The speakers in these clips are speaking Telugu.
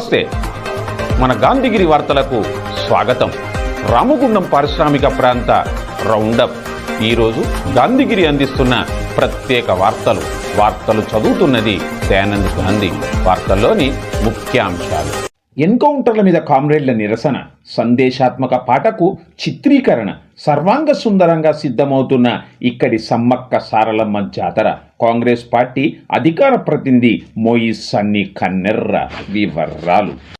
నమస్తే. మన గాంధీగిరి వార్తలకు స్వాగతం. రామగుండం పారిశ్రామిక ప్రాంత రౌండప్. ఈరోజు గాంధీగిరి అందిస్తున్న ప్రత్యేక వార్తలు. వార్తలు చదువుతున్నది దయానంద్ గాంధీ వార్తల్లోని ముఖ్యాంశాలు. ఎన్కౌంటర్ల మీద కామ్రేడ్ల నిరసన. సందేశాత్మక పాటకు చిత్రీకరణ. సర్వాంగ సుందరంగా సిద్ధమవుతున్న ఇక్కడి సమ్మక్క సారలమ్మ జాతర. కాంగ్రెస్ పార్టీ అధికార ప్రతినిధి మోయిస్ సన్ని కన్నెర్ర వివరాలు.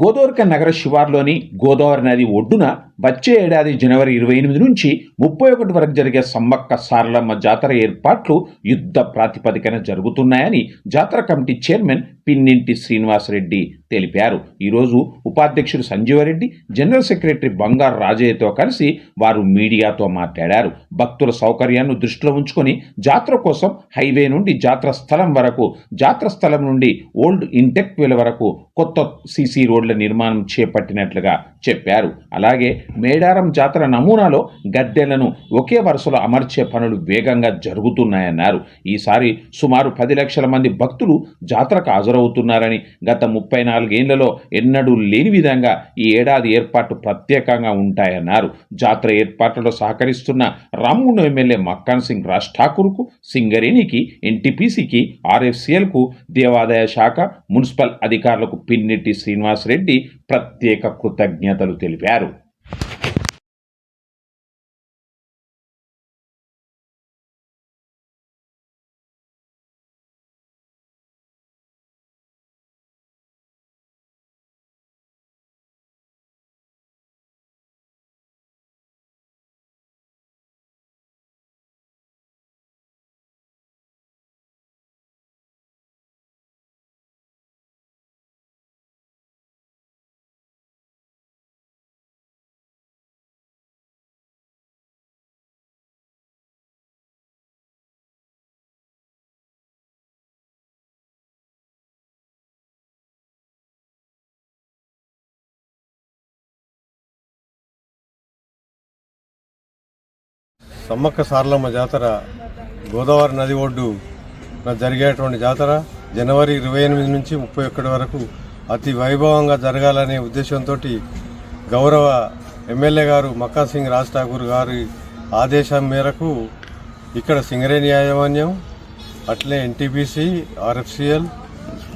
గోదావరిక నగర శివార్లోని గోదావరి నది ఒడ్డున వచ్చే ఏడాది జనవరి ఇరవై ఎనిమిది నుంచి ముప్పై ఒకటి వరకు జరిగే సమ్మక్క సారలమ్మ జాతర ఏర్పాట్లు యుద్ధ ప్రాతిపదికన జరుగుతున్నాయని జాతర కమిటీ చైర్మన్ పిన్నింటి శ్రీనివాసరెడ్డి తెలిపారు. ఈరోజు ఉపాధ్యక్షుడు సంజీవరెడ్డి జనరల్ సెక్రటరీ బంగారు రాజయ్యతో కలిసి వారు మీడియాతో మాట్లాడారు. భక్తుల సౌకర్యాన్ని దృష్టిలో ఉంచుకొని జాతర కోసం హైవే నుండి జాతర స్థలం వరకు జాతర స్థలం నుండి ఓల్డ్ ఇంటెక్ వరకు కొత్త సీసీ రోడ్ల నిర్మాణం చేపట్టినట్లుగా చెప్పారు. అలాగే మేడారం జాతర నమూనాలో గద్దెలను ఒకే వరుసలో అమర్చే పనులు వేగంగా జరుగుతున్నాయన్నారు. ఈసారి సుమారు పది లక్షల మంది భక్తులు జాతరకు హాజరవుతున్నారని గత ముప్పై నాలుగేళ్ళలో ఎన్నడూ లేని విధంగా ఈ ఏడాది ఏర్పాటు ప్రత్యేకంగా ఉంటాయన్నారు. జాతర ఏర్పాట్లలో సహకరిస్తున్న రామగుండం ఎమ్మెల్యే మక్కాన్ సింగ్ రాజ్ ఠాకూర్కు సింగరేణికి ఎన్టీపీసీకి ఆర్ఎఫ్సిఎల్కు దేవాదాయ శాఖ మున్సిపల్ అధికారులకు పిన్నెట్టి శ్రీనివాసరెడ్డి ప్రత్యేక కృతజ్ఞతలు తెలిపారు. సమ్మక్క సారలమ్మ జాతర గోదావరి నది ఒడ్డు జరిగేటువంటి జాతర జనవరి ఇరవై ఎనిమిది నుంచి ముప్పై ఒకటి వరకు అతి వైభవంగా జరగాలనే ఉద్దేశంతో గౌరవ ఎమ్మెల్యే గారు మక్కా సింగ్ రాజ్ ఠాకూర్ గారి ఆదేశం మేరకు ఇక్కడ సింగరేణి యాజమాన్యం అట్లే ఎన్టీపీసీ ఆర్ఎఫ్సిఎల్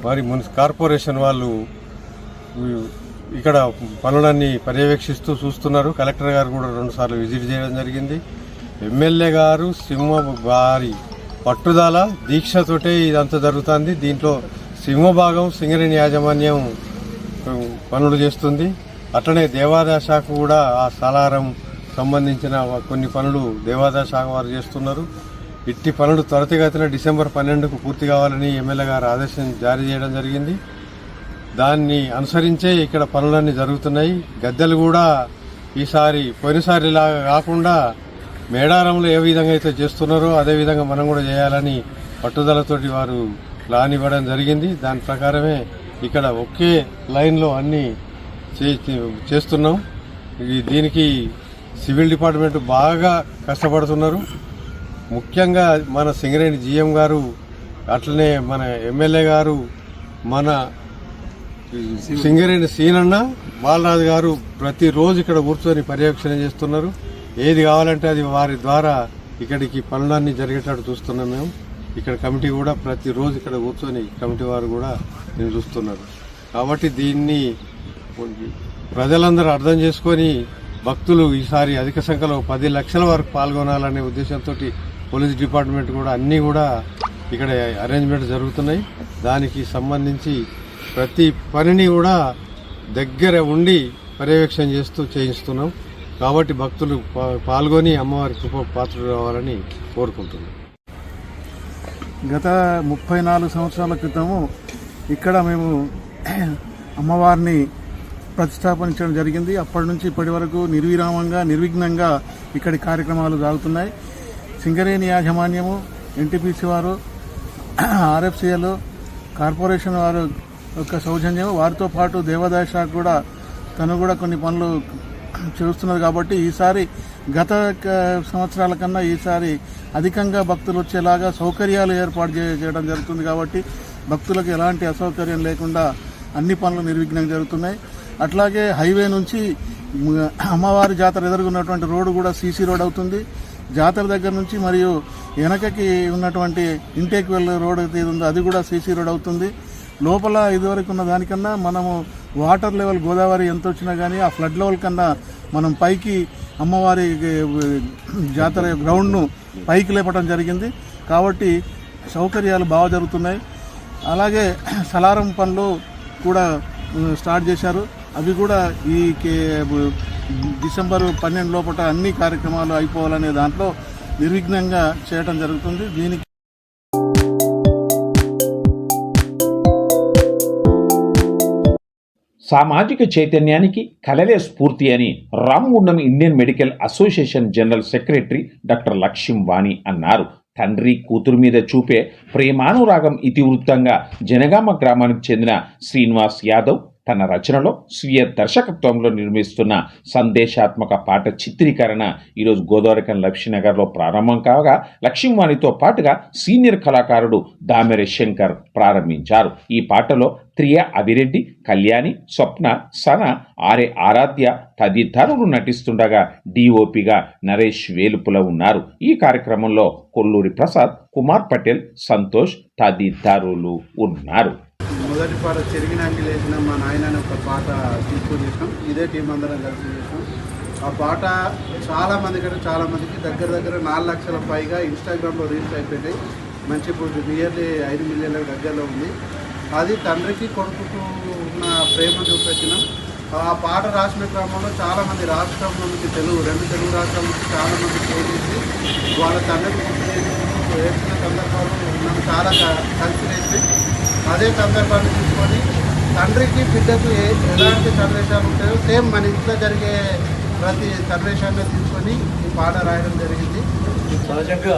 మరి మున్సి కార్పొరేషన్ వాళ్ళు ఇక్కడ పనులన్నీ పర్యవేక్షిస్తూ చూస్తున్నారు. కలెక్టర్ గారు కూడా రెండుసార్లు విజిట్ చేయడం జరిగింది. ఎమ్మెల్యే గారు సింహ వారి పట్టుదల దీక్షతోటే ఇదంతా జరుగుతుంది. దీంట్లో సింహభాగం సింగరేణి యాజమాన్యం పనులు చేస్తుంది. అట్లనే దేవాదాయ శాఖ కూడా ఆ సలారం సంబంధించిన కొన్ని పనులు దేవాదాయ శాఖ వారు చేస్తున్నారు. ఇట్టి పనులు త్వరితగతిన డిసెంబర్ పన్నెండుకు పూర్తి కావాలని ఎమ్మెల్యే గారు ఆదేశం జారీ చేయడం జరిగింది. దాన్ని అనుసరించే ఇక్కడ పనులన్నీ జరుగుతున్నాయి. గద్దెలు కూడా ఈసారి పోయినసారి లాగా కాకుండా మేడారంలో ఏ విధంగా అయితే చేస్తున్నారో అదే విధంగా మనం కూడా చేయాలని పట్టుదలతోటి వారు ప్లాన్ ఇవ్వడం జరిగింది. దాని ప్రకారమే ఇక్కడ ఒకే లైన్లో అన్నీ చేస్తున్నాం. దీనికి సివిల్ డిపార్ట్మెంట్ బాగా కష్టపడుతున్నారు. ముఖ్యంగా మన సింగరేణి జిఎం గారు అట్లనే మన ఎమ్మెల్యే గారు మన సింగరేణి సీనన్న బాలరాజు గారు ప్రతిరోజు ఇక్కడ కూర్చొని పర్యవేక్షణ చేస్తున్నారు. ఏది కావాలంటే అది వారి ద్వారా ఇక్కడికి పనులన్నీ జరిగేటట్టు చూస్తున్నాం మేము. ఇక్కడ కమిటీ కూడా ప్రతిరోజు ఇక్కడ కూర్చొని కమిటీ వారు కూడా నేను చూస్తున్నారు. కాబట్టి దీన్ని ప్రజలందరూ అర్థం చేసుకొని భక్తులు ఈసారి అధిక సంఖ్యలో పది లక్షల వరకు పాల్గొనాలనే ఉద్దేశంతో పోలీస్ డిపార్ట్మెంట్ కూడా అన్నీ కూడా ఇక్కడ అరేంజ్మెంట్ జరుగుతున్నాయి. దానికి సంబంధించి ప్రతి పనిని కూడా దగ్గర ఉండి పర్యవేక్షణ చేస్తూ చేయిస్తున్నాం. కాబట్టి భక్తులు పాల్గొని అమ్మవారి కృప పాత్రలు కావాలని కోరుకుంటున్నాం. గత ముప్పై నాలుగు సంవత్సరాల క్రితము ఇక్కడ మేము అమ్మవారిని ప్రతిష్టాపించడం జరిగింది. అప్పటి నుంచి ఇప్పటి వరకు నిర్విరామంగా నిర్విఘ్నంగా ఇక్కడి కార్యక్రమాలు సాగుతున్నాయి. సింగరేణి యాజమాన్యము ఎన్టీపీసీ వారు ఆర్ఎఫ్సిఎల్ కార్పొరేషన్ వారు యొక్క సౌజన్యం వారితో పాటు దేవాదాయ శాఖ కూడా తను కూడా కొన్ని పనులు చూస్తున్నారు కాబట్టి ఈసారి గత సంవత్సరాల కన్నా ఈసారి అధికంగా భక్తులు వచ్చేలాగా సౌకర్యాలు ఏర్పాటు చేయడం జరుగుతుంది కాబట్టి భక్తులకు ఎలాంటి అసౌకర్యం లేకుండా అన్ని పనులు నిర్విఘ్నంగా జరుగుతున్నాయి. అట్లాగే హైవే నుంచి అమ్మవారి జాతర ఎదుర్కొన్నటువంటి రోడ్డు కూడా సీసీ రోడ్ అవుతుంది. జాతర దగ్గర నుంచి మరియు వెనకకి ఉన్నటువంటి ఇంటేక్ వెళ్ళే రోడ్ ఏది ఉందో అది కూడా సీసీ రోడ్ అవుతుంది. లోపల ఇదివరకు ఉన్న దానికన్నా మనము వాటర్ లెవెల్ గోదావరి ఎంత వచ్చినా కానీ ఆ ఫ్లడ్ లెవెల్ కన్నా మనం పైకి అమ్మవారి జాతర గ్రౌండ్ను పైకి లేపడం జరిగింది. కాబట్టి సౌకర్యాలు బాగా జరుగుతున్నాయి. అలాగే సలారం పనులు కూడా స్టార్ట్ చేశారు. అవి కూడా ఈ కే- డిసెంబర్ పన్నెండు లోపల అన్ని కార్యక్రమాలు అయిపోవాలనే దాంట్లో నిర్విఘ్నంగా చేయడం జరుగుతుంది. దీనికి సామాజిక చైతన్యానికి కలలే స్ఫూర్తి అని Ramagundam Indian medical association general secretary doctor Lakshyam Vani అన్నారు. తండ్రి కూతురు మీద చూపే ప్రేమానురాగం ఇతివృత్తంగా జనగామ గ్రామానికి చెందిన శ్రీనివాస్ యాదవ్ తన రచనలో స్వీయ దర్శకత్వంలో నిర్మిస్తున్న సందేశాత్మక పాట చిత్రీకరణ ఈరోజు గోదావరికం లక్ష్మీనగర్లో ప్రారంభం కాగా లక్ష్మీవాణితో పాటుగా సీనియర్ కళాకారుడు దామెర శంకర్ ప్రారంభించారు. ఈ పాటలో త్రియ అభిరెడ్డి కళ్యాణి స్వప్న సన ఆరే ఆరాధ్య తదితరులు నటిస్తుండగా డిఓపిగా నరేష్ వేలుపుల ఉన్నారు. ఈ కార్యక్రమంలో కొల్లూరి ప్రసాద్ కుమార్ పటేల్ సంతోష్ తదితరులు ఉన్నారు. మొదటి పాట చెరిగినాకి లేచిన మా నాయన అనే ఒక పాట తీసుకొని చేసినాం ఇదే టీం అందరం కలిసి చేసినాం. ఆ పాట చాలామంది కంటే చాలామందికి దగ్గర దగ్గర నాలుగు లక్షల పైగా ఇన్స్టాగ్రామ్లో రీల్స్ అయిపోయినాయి. మంచి ఇప్పుడు నియర్లీ ఐదు మిలియన్ల దగ్గరలో ఉంది. అది తండ్రికి కొడుకుకు ఉన్న ప్రేమ చూపెట్టినాం ఆ పాట రాసిన క్రమంలో చాలామంది రాష్ట్రంలో నుంచి తెలుగు రెండు తెలుగు రాష్ట్రాల నుంచి చాలామంది వాళ్ళ తండ్రికి గుర్తు వేసిన సందర్భాలు నన్ను చాలా కలిసి అదే సందర్భాన్ని తీసుకొని తండ్రికి బిడ్డకు ఎలాంటి సన్నివేశాలు ఉంటాయో సేమ్ మన ఇంట్లో జరిగే ప్రతి సన్నివేశాన్ని తీసుకొని ఈ పాట రాయడం జరిగింది. సహజంగా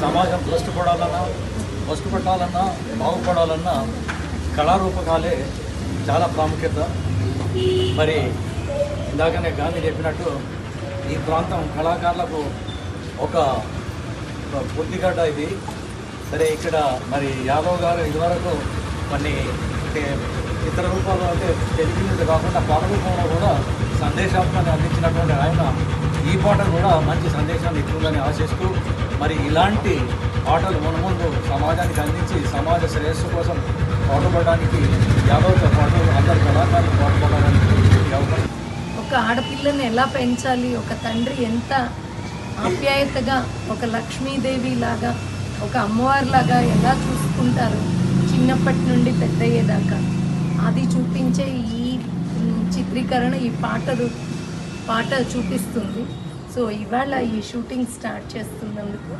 సమాజం కష్టపడాలన్నా పట్టాలన్నా బాగుపడాలన్నా కళారూపకాలే చాలా ప్రాముఖ్యత. మరి ఇందాకనే గాంధీ చెప్పినట్టు ఈ ప్రాంతం కళాకారులకు ఒక ఒక ఇది. సరే ఇక్కడ మరి యాదవ్ గారు ఇదివరకు కొన్ని అంటే ఇతర రూపాల్లో అంటే టెలివిజన్ కాకుండా పాట రూపంలో కూడా సందేశాత్మని అందించినటువంటి ఆయన ఈ పాట కూడా మంచి సందేశాన్ని ఇస్తుందని ఆశిస్తూ మరి ఇలాంటి పాటలు మునుముందు సమాజానికి అందించి సమాజ శ్రేయస్సు కోసం పాటుపడడానికి యాదవ్తో పాటు అందరు కళాకారులు పాటుపడడానికి ఒక ఆడపిల్లని ఎలా పెంచాలి? ఒక తండ్రి ఎంత ఆప్యాయతగా ఒక లక్ష్మీదేవి లాగా ఒక అమ్మవారి లాగా ఎలా చూసుకుంటారు? చిన్నప్పటి నుండి పెద్దయ్యేదాకా. అది చూపించే ఈ చిత్రీకరణ ఈ పాట పాట చూపిస్తుంది. సో ఇవాళ ఈ షూటింగ్ స్టార్ట్ చేస్తున్నందుకు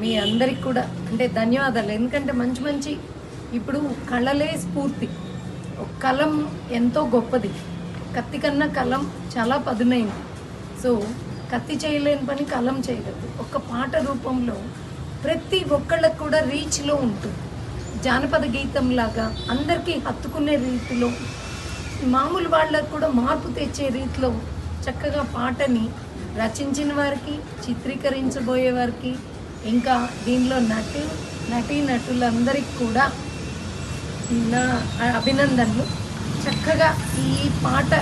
మీ అందరికి కూడా అంటే ధన్యవాదాలు. ఎందుకంటే మంచి మంచి ఇప్పుడు కళలే స్ఫూర్తి. ఒక కలం ఎంతో గొప్పది. కత్తి కన్నా కలం చాలా పదునైంది. సో కత్తి చేయలేని పని కలం చేయలేదు. ఒక పాట రూపంలో ప్రతి ఒక్కళ్ళకు కూడా రీచ్లో ఉంటుంది. జానపద గీతం లాగా అందరికీ హత్తుకునే రీతిలో మామూలు వాళ్ళకు కూడా మార్పు తెచ్చే రీతిలో చక్కగా పాటని రచించిన వారికి చిత్రీకరించబోయే వారికి ఇంకా దీనిలో నటి నటీ నటులందరికీ కూడా నా అభినందనలు. చక్కగా ఈ పాట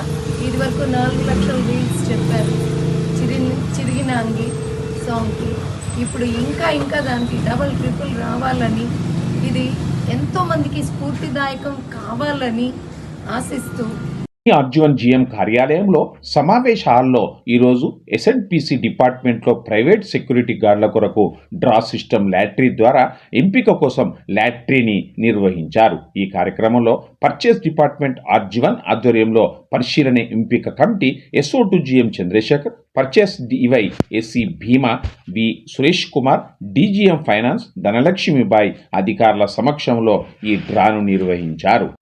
ఇదివరకు నాలుగు లక్షల రీల్స్ చెప్పారు. చిరిగిన సాంగ్కి ఇప్పుడు ఇంకా ఇంకా దానికి డబల్ ట్రిపుల్ రావాలని ఇది ఎంతోమందికి స్ఫూర్తిదాయకం కావాలని ఆశిస్తూ. అర్జున్ జిఎం కార్యాలయంలో సమావేశ హాల్లో ఈరోజు ఎస్ఎన్పిసి డిపార్ట్మెంట్లో ప్రైవేట్ సెక్యూరిటీ గార్డుల కొరకు డ్రా సిస్టమ్ లాటరీ ద్వారా ఎంపిక కోసం లాటరీని నిర్వహించారు. ఈ కార్యక్రమంలో పర్చేస్ డిపార్ట్మెంట్ ఆర్జీవన్ ఆధ్వర్యంలో పరిశీలన ఎంపిక committee SO to GM Chandrashekar purchase DY SE Bhima V Suresh Kumar DGM finance Dhanalakshmibai అధికారుల సమక్షంలో ఈ డ్రాను నిర్వహించారు.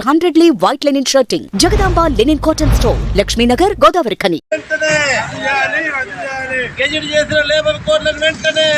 hundred lea white linen shirting Jagadamba linen cotton store Lakshminagar Godavarikhani gazette చేసిన లేబర్ కోడ్లను వెంటనే!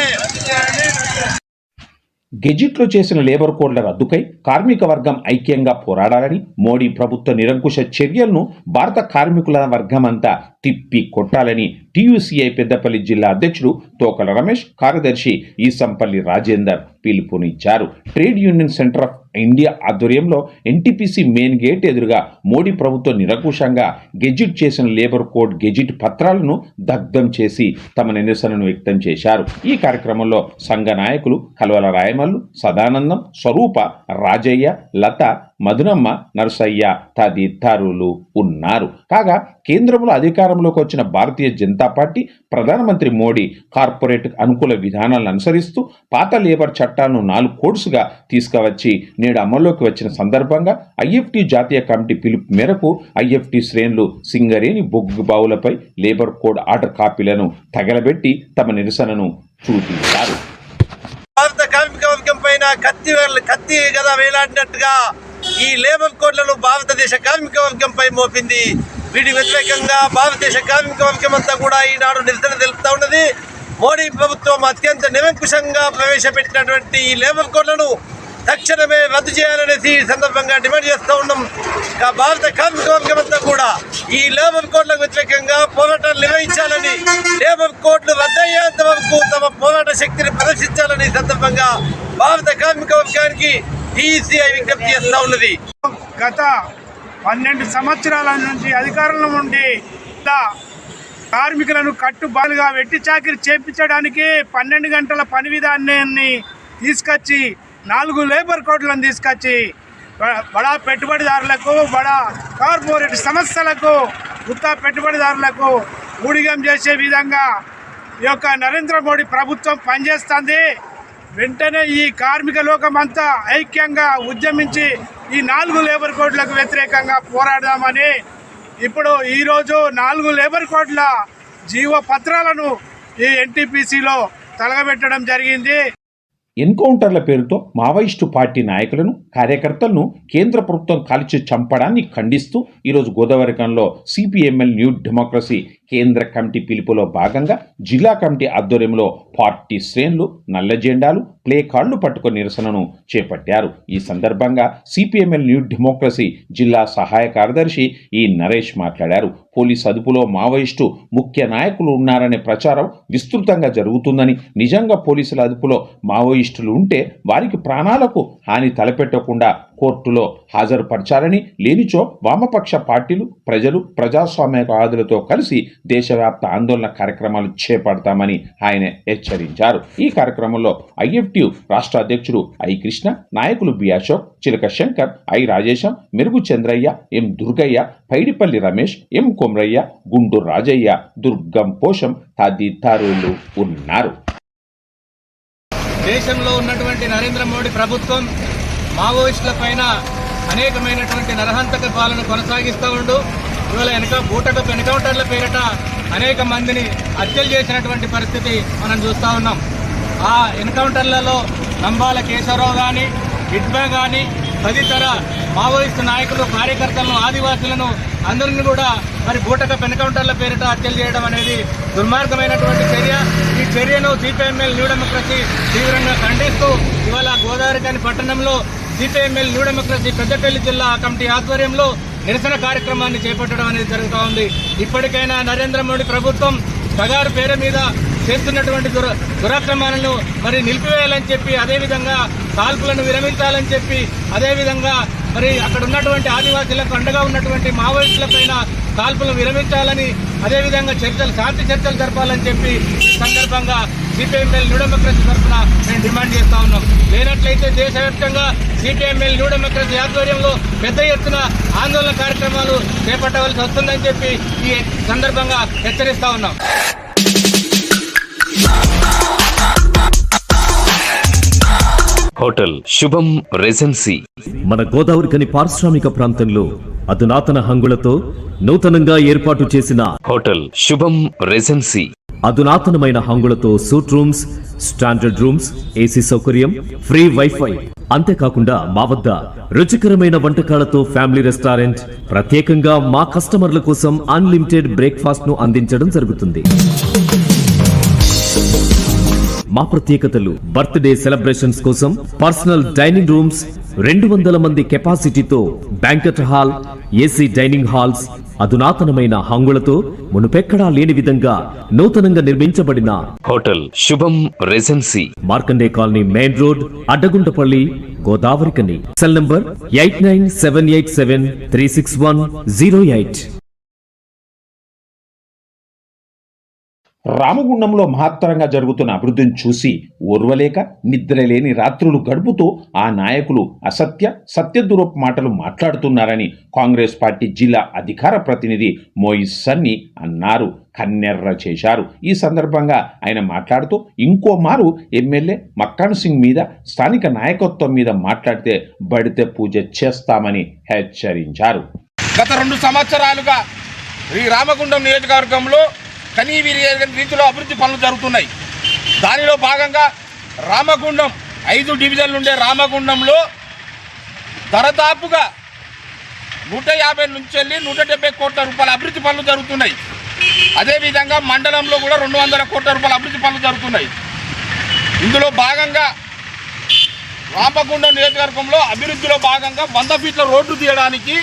గెజిట్లో చేసిన లేబర్ కోడ్ల రద్దుకై కార్మిక వర్గం ఐక్యంగా పోరాడాలని మోడీ ప్రభుత్వ నిరంకుశ చర్యలను భారత కార్మికుల వర్గమంతా తిప్పి కొట్టాలని టీయూసీఐ పెద్దపల్లి జిల్లా అధ్యక్షుడు తోకల రమేష్ కార్యదర్శి ఈసంపల్లి రాజేందర్ పిలుపునిచ్చారు. Trade union centre of India ఆధ్వర్యంలో ఎన్టీపీసీ మెయిన్ గేట్ ఎదురుగా మోడీ ప్రభుత్వం నిరకుశంగా గెజిట్ చేసిన లేబర్ కోడ్ గెజిట్ పత్రాలను దగ్ధం చేసి తమ నిరసనను వ్యక్తం చేశారు. ఈ కార్యక్రమంలో సంఘ నాయకులు కల్వల రాయమల్లు సదానందం స్వరూప రాజయ్య లత మధునమ్మ నరసయ్య తదితరులు ఉన్నారు. కాగా కేంద్రంలో అధికారంలోకి వచ్చిన భారతీయ జనతా పార్టీ ప్రధానమంత్రి మోడీ కార్పొరేట్ అనుకూల విధానాలను అనుసరిస్తూ పాత లేబర్ చట్టాలను నాలుగు కోడ్స్గా తీసుకువచ్చి నేడు అమల్లోకి వచ్చిన సందర్భంగా ఐఎఫ్టి జాతీయ కమిటీ పిలుపు మేరకు ఐఎఫ్టి శ్రేణులు సింగరేణి బొగ్గు బావులపై లేబర్ కోడ్ ఆర్డర్ కాపీలను తగలబెట్టి తమ నిరసనను చూపించారు. భారత కార్మిక వర్గం పైన కత్తి కత్తి గద వేలాడినట్టుగా ఈ లేబర్ కోడ్లను భారతదేశ కార్మిక వర్గంపై మోపింది. వీటి వ్యతిరేకంగా భారతదేశ కార్మిక వర్గం అంతా కూడా ఈనాడు నిరసన తెలుపుతూ ఉన్నది. మోడీ ప్రభుత్వం అత్యంత నిరంకుశంగా ప్రవేశపెట్టినటువంటి ఈ లేబర్ కోడ్లను తక్షణమే రద్దు చేయాలనేసి ఈ సందర్భంగా డిమాండ్ చేస్తూ ఉన్నాం. భారత కార్మిక వర్గం అంతా కూడా ఈ లేబర్ కోడ్లకు వ్యతిరేకంగా పోరాటాలు నిర్వహించాలని లేబర్ కోడ్లు రద్దయ్యేంత వరకు తమ పోరాట శక్తిని ప్రదర్శించాలని ఈ సందర్భంగా భారత కార్మిక వర్గానికి టీసీఐ విజ్ఞప్తి చేస్తూ ఉన్నది. గత పన్నెండు సంవత్సరాల నుంచి అధికారంలో ఉండి కార్మికులను కట్టుబాలుగా వెట్టి చాకిరి చేపించడానికి పన్నెండు గంటల పని విధానాన్ని తీసుకొచ్చి నాలుగు లేబర్ కోడ్లను తీసుకొచ్చి బడా పెట్టుబడిదారులకు బడా కార్పొరేట్ సంస్థలకు కొత్త పెట్టుబడిదారులకు ఊడిగం చేసే విధంగా ఈ యొక్క నరేంద్ర మోడీ ప్రభుత్వం పనిచేస్తుంది. వెంటనే ఈ కార్మిక లోకం అంతా ఐక్యంగా ఉద్యమించి ఈ నాలుగు లేబర్ కోడ్లకు వ్యతిరేకంగా పోరాడదామని ఇప్పుడు ఈరోజు నాలుగు లేబర్ కోడ్ల జీవ పత్రాలను ఈ ఎన్టీపీసీలో తలగబెట్టడం జరిగింది. ఎన్కౌంటర్ల పేరుతో మావోయిస్టు పార్టీ నాయకులను కార్యకర్తలను కేంద్ర ప్రభుత్వం కాల్చి చంపడాన్ని ఖండిస్తూ ఈరోజు గోదావరికంలో సిపిఎంఎల్ న్యూ డెమోక్రసీ కేంద్ర కమిటీ పిలుపులో భాగంగా జిల్లా కమిటీ ఆధ్వర్యంలో పార్టీ శ్రేణులు నల్ల జెండాలు ప్లే కార్డులు పట్టుకుని నిరసనను చేపట్టారు. ఈ సందర్భంగా సిపిఎంఎల్ న్యూ డెమోక్రసీ జిల్లా సహాయ కార్యదర్శి ఈ నరేష్ మాట్లాడారు. పోలీస్ అదుపులో మావోయిస్టు ముఖ్య నాయకులు ఉన్నారనే ప్రచారం విస్తృతంగా జరుగుతుందని నిజంగా పోలీసుల అదుపులో మావోయిస్టులు ఉంటే వారికి ప్రాణాలకు హాని తలపెట్టకుండా కోర్టులో హాజరుపరచాలని లేనిచో వామపక్ష పార్టీలు ప్రజలు ప్రజాస్వామ్యవాదులతో కలిసి దేశవ్యాప్త ఆందోళన కార్యక్రమాలు చేపడతామని ఆయన హెచ్చరించారు. ఈ కార్యక్రమంలో ఐఎఫ్టియు రాష్ట్ర అధ్యక్షుడు ఐ కృష్ణ నాయకులు బి అశోక్ చిలక శంకర్ ఐ రాజేశం మెరుగు చంద్రయ్య ఎం దుర్గయ్య పైడిపల్లి రమేష్ ఎం కొమ్రయ్య గుంటూరు రాజయ్య దుర్గం పోషం తదితరులు ఉన్నారు. దేశంలో ఉన్నటువంటి నరేంద్ర మోడీ ప్రభుత్వం మావోయిస్టుల పైన అనేకమైనటువంటి నరహంతక పాలన కొనసాగిస్తూ ఉండు. ఇవాళ వెనక బూటకపు ఎన్కౌంటర్ల పేరిట అనేక మందిని హత్యలు చేసినటువంటి పరిస్థితి మనం చూస్తూ ఉన్నాం. ఆ ఎన్కౌంటర్లలో నంబాల కేశవరావు కానీ ఇడ్బా కానీ తదితర మావోయిస్టు నాయకులు కార్యకర్తలను ఆదివాసులను అందరిని కూడా మరి బూటకపు ఎన్కౌంటర్ల పేరిట హత్యలు చేయడం అనేది దుర్మార్గమైనటువంటి చర్య. ఈ చర్యను సిపిఎంఎల్ న్యూ డెమోక్రసీ తీవ్రంగా ఖండిస్తూ ఇవాళ గోదావరి కాని పట్టణంలో సిపిఎంఎల్ న్యూ డెమోక్రసీ పెద్దపల్లి జిల్లా కమిటీ ఆధ్వర్యంలో నిరసన కార్యక్రమాన్ని చేపట్టడం అనేది జరుగుతూ ఉంది. ఇప్పటికైనా నరేంద్ర మోడీ ప్రభుత్వం తగారు పేరు మీద చేస్తున్నటువంటి దుర దురాక్రమాలను మరి నిలిపివేయాలని చెప్పి అదేవిధంగా కాల్పులను విరమించాలని చెప్పి అదేవిధంగా మరి అక్కడ ఉన్నటువంటి ఆదివాసీలకు అండగా ఉన్నటువంటి మావోయిస్టులపైన కాల్పులను విరమించాలని అదేవిధంగా చర్చలు శాంతి చర్చలు జరపాలని చెప్పి ఈ సందర్భంగా సిపిఎంఎల్ న్యూ డెమోక్రసీ తరఫున మేము డిమాండ్ చేస్తా ఉన్నాం. లేనట్లయితే దేశవ్యాప్తంగా సిపిఎంఎల్ న్యూ డెమోక్రసీ ఆధ్వర్యంలో పెద్ద ఎత్తున ఆందోళన కార్యక్రమాలు చేపట్టవలసి వస్తుందని చెప్పి ఈ సందర్భంగా హెచ్చరిస్తా ఉన్నాం. Hotel Shubham regency. మన గోదావరికని పారిశ్రామిక ప్రాంతంలో అధునాతన హంగులతో నూతనంగా ఏర్పాటు చేసిన హోటల్ శుభం రెజెన్సీ. అధునాతనమైన హంగులతో suite rooms standard rooms AC సౌకర్యం ఫ్రీ వైఫై అంతేకాకుండా మా వద్ద రుచికరమైన వంటకాలతో ఫ్యామిలీ రెస్టారెంట్ ప్రత్యేకంగా మా కస్టమర్ల కోసం అన్లిమిటెడ్ బ్రేక్ఫాస్ట్ను అందించడం జరుగుతుంది. మా ప్రత్యేకతలు బర్త్డే సెలబ్రేషన్స్ కోసం పర్సనల్ డైనింగ్ రూమ్స్ రెండు వందల మంది కెపాసిటీతో banquet hall AC dining halls అధునాతనమైన హంగులతో మునుపెక్కడా లేని విధంగా నూతనంగా నిర్మించబడిన hotel Shubham regency. Markande colony main road Addaguntapalli Godavarikhani cell number eight nine seven eight seven three six one zero eight. రామగుండంలో మహత్తరంగా జరుగుతున్న అభివృద్ధిని చూసి ఓర్వలేక నిద్రలేని రాత్రులు గడుపుతూ ఆ నాయకులు అసత్య సత్యదూరపు మాటలు మాట్లాడుతున్నారని కాంగ్రెస్ పార్టీ జిల్లా అధికార ప్రతినిధి మోయిస్ సన్ని అన్నారు కన్నెర్ర చేశారు. ఈ సందర్భంగా ఆయన మాట్లాడుతూ ఇంకో మారు ఎమ్మెల్యే మక్కాన్ సింగ్ మీద స్థానిక నాయకత్వం మీద మాట్లాడితే బడితే పూజ చేస్తామని హెచ్చరించారు. గత రెండు సంవత్సరాలుగా ఈ రామగుండం నియోజకవర్గంలో కనీవిరి రీతిలో అభివృద్ధి పనులు జరుగుతున్నాయి. దానిలో భాగంగా రామగుండం ఐదు డివిజన్లు ఉండే రామగుండంలో దరదాపుగా నూట యాభై నుంచి వెళ్ళి నూట డెబ్బై కోట్ల రూపాయల అభివృద్ధి పనులు జరుగుతున్నాయి. అదేవిధంగా మండలంలో కూడా రెండు వందల కోట్ల రూపాయల అభివృద్ధి పనులు జరుగుతున్నాయి. ఇందులో భాగంగా రామగుండం నియోజకవర్గంలో అభివృద్ధిలో భాగంగా వంద ఫీట్ల రోడ్డు తీయడానికి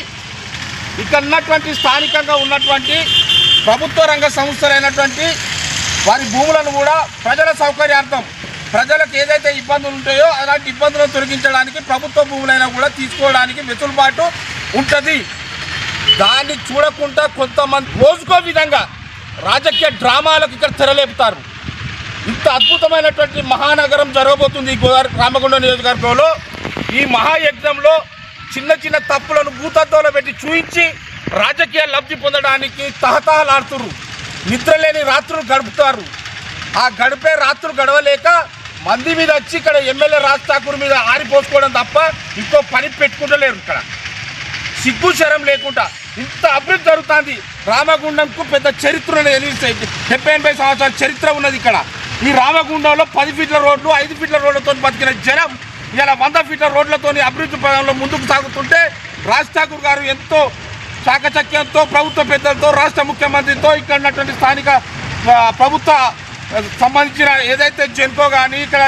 ఇక్కడ ఉన్నటువంటి స్థానికంగా ఉన్నటువంటి ప్రభుత్వ రంగ సంస్థలైనటువంటి వారి భూములను కూడా ప్రజల సౌకర్యార్థం ప్రజలకు ఏదైతే ఇబ్బందులు ఉంటాయో అలాంటి ఇబ్బందులను తొలగించడానికి ప్రభుత్వ భూములైనా కూడా తీసుకోవడానికి వెసులుబాటు ఉంటుంది. దాన్ని చూడకుండా కొంతమంది రోజుకో విధంగా రాజకీయ డ్రామాలకు ఇక్కడ తెరలేపుతారు. ఇంత అద్భుతమైనటువంటి మహానగరం జరగబోతుంది ఈ గోదావరి రామగుండం నియోజకవర్గంలో. ఈ మహాయజ్ఞంలో చిన్న చిన్న తప్పులను భూతత్వంలో పెట్టి చూయించి రాజకీయ లబ్ధి పొందడానికి తహతహలాడుతురు నిద్రలేని రాత్రులు గడుపుతారు. ఆ గడిపే రాత్రులు గడవలేక మంది మీద వచ్చి ఇక్కడ ఎమ్మెల్యే రాజ్ ఠాకూర్ మీద ఆరిపోసుకోవడం తప్ప ఇంకో పని పెట్టుకుంటలేరు ఇక్కడ. సిగ్గు శరం లేకుండా ఇంత అభివృద్ధి జరుగుతుంది. రామగుండంకు పెద్ద చరిత్ర డెబ్బై ఎనభై సంవత్సరాల చరిత్ర ఉన్నది ఇక్కడ. ఈ రామగుండంలో పది ఫీట్ల రోడ్లు ఐదు ఫీట్ల రోడ్లతో బతికిన జనం ఇలా వంద ఫీట్ల రోడ్లతో అభివృద్ధి పదంలో ముందుకు సాగుతుంటే రాజ్ ఠాకూర్ గారు ఎంతో చాకచక్యంతో ప్రభుత్వ పెద్దలతో రాష్ట్ర ముఖ్యమంత్రితో ఇక్కడ ఉన్నటువంటి స్థానిక ప్రభుత్వ సంబంధించిన ఏదైతే జెన్కో కానీ ఇక్కడ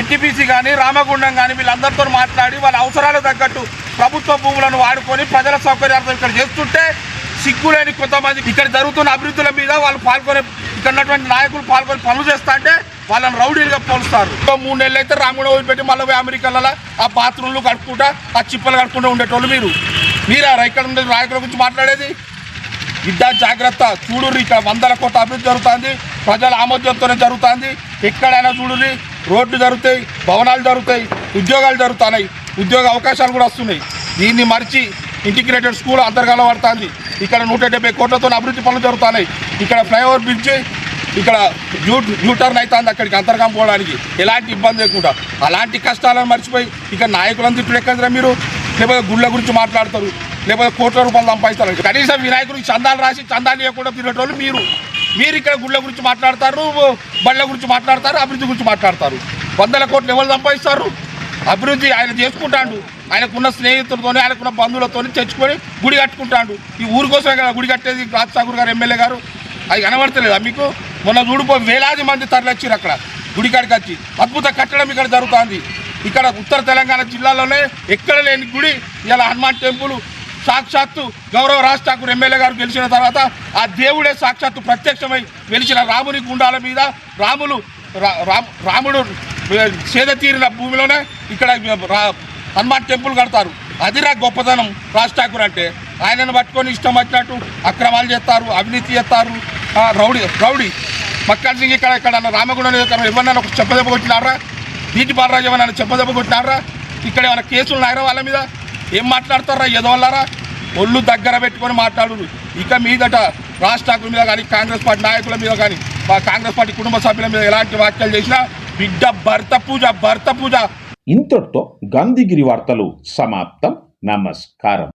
ఎన్టీపీసీ కానీ రామగుండం కానీ వీళ్ళందరితో మాట్లాడి వాళ్ళ అవసరాలకు తగ్గట్టు ప్రభుత్వ భూములను వాడుకొని ప్రజల సౌకర్యార్థం ఇక్కడ చేస్తుంటే సిగ్గులేని కొంతమంది ఇక్కడ జరుగుతున్న అభివృద్ధుల మీద వాళ్ళు పాల్గొనే ఇక్కడ ఉన్నటువంటి నాయకులు పాల్గొని పనులు చేస్తా అంటే వాళ్ళని రౌడీలుగా పోలుస్తారు. ఇంకో మూడు నెలలు అయితే రాముడు వదిలిపెట్టి మళ్ళీ అమెరికాలలో ఆ బాత్రూమ్లు కడుక్కుంటా ఆ చిప్పలు కడుక్కుంటూ ఉండేటోళ్ళు మీరు. మీరారా ఇక్కడ ఉండే నాయకుల గురించి మాట్లాడేది? బిడ్డ జాగ్రత్త చూడుర్రి ఇక్కడ వందల కోట్ల అభివృద్ధి జరుగుతుంది ప్రజల ఆమోద్యంతోనే జరుగుతుంది. ఎక్కడైనా చూడుర్రి రోడ్లు జరుగుతాయి భవనాలు జరుగుతాయి ఉద్యోగాలు జరుగుతున్నాయి. ఉద్యోగ అవకాశాలు కూడా వస్తున్నాయి. దీన్ని మరిచి ఇంటిగ్రేటెడ్ స్కూల్ అంతర్గాలం పడుతుంది. ఇక్కడ నూట డెబ్బై కోట్లతో అభివృద్ధి పనులు జరుగుతున్నాయి. ఇక్కడ ఫ్లైఓవర్ బ్రిడ్జ్ ఇక్కడ యూ యూటర్న్ అవుతుంది అక్కడికి అంతర్గం పోవడానికి. ఎలాంటి ఇబ్బంది లేకుండా అలాంటి కష్టాలను మర్చిపోయి ఇక్కడ నాయకులను ఇప్పుడు ఎక్కడ మీరు? లేకపోతే గుళ్ళ గురించి మాట్లాడతారు లేకపోతే కోట్ల రూపాయలు సంపాదిస్తారు. కనీసం వినాయకుడికి చందాలు రాసి చందాలు ఇవ్వకుండా తిరిగేటోళ్ళు మీరు. మీరు ఇక్కడ గుళ్ళ గురించి మాట్లాడతారు బళ్ళ గురించి మాట్లాడతారు అభివృద్ధి గురించి మాట్లాడతారు. వందల కోట్లు ఎవరు సంపాదిస్తారు? అభివృద్ధి ఆయన చేసుకుంటాడు. ఆయనకున్న స్నేహితులతో ఆయనకున్న బంధువులతోని తెచ్చుకొని గుడి కట్టుకుంటాడు. ఈ ఊరి కోసమే కదా గుడి కట్టేది రాజ్ గారు ఎమ్మెల్యే గారు? అది కనబడతలేదా మీకు? మొన్న చూడిపో వేలాది మంది తరలిచ్చారు అక్కడ. గుడి కాడికి వచ్చి. అద్భుత కట్టడం ఇక్కడ జరుగుతుంది. ఇక్కడ ఉత్తర తెలంగాణ జిల్లాలోనే ఎక్కడ లేని గుడి. ఇలా హనుమాన్ టెంపుల్ సాక్షాత్తు గౌరవ రాజ్ ఠాకూర్ ఎమ్మెల్యే గారు గెలిచిన తర్వాత ఆ దేవుడే సాక్షాత్తు ప్రత్యక్షమై గెలిచిన రాముని గుండాల మీద రాములు రా- రాముడు సేద తీరిన భూమిలోనే ఇక్కడ రా- హనుమాన్ టెంపుల్ కడతారు. అదిరా గొప్పతనం రాజ్ ఠాకూర్ అంటే. ఆయనను పట్టుకొని ఇష్టం వచ్చినట్టు అక్రమాలు చేస్తారు అవినీతి చేస్తారు. Rowdy rowdy. మక్కల్ సింగ్ ఇక్కడ ఇక్కడ రామగుండం ఎవరన్నా ఒక చెప్పదెబ్బ కొట్టినారా? బీటి బాలరాజు ఏమైనా చెప్పదెబ్బ కొట్టినారా ఇక్కడ ఏమైనా కేసులు నాయరా వాళ్ళ మీద? ఏం మాట్లాడతారా ఏదో వాళ్ళరా ఒళ్ళు దగ్గర పెట్టుకొని మాట్లాడు ఇక మీదట రాష్ట్రాకుల మీద కానీ కాంగ్రెస్ పార్టీ నాయకుల మీద కానీ మా కాంగ్రెస్ పార్టీ కుటుంబ సభ్యుల మీద ఎలాంటి వ్యాఖ్యలు చేసినా బిడ్డ భర్త పూజ భర్త పూజ. ఇంతటితో గాంధీగిరి వార్తలు సమాప్తం. నమస్కారం.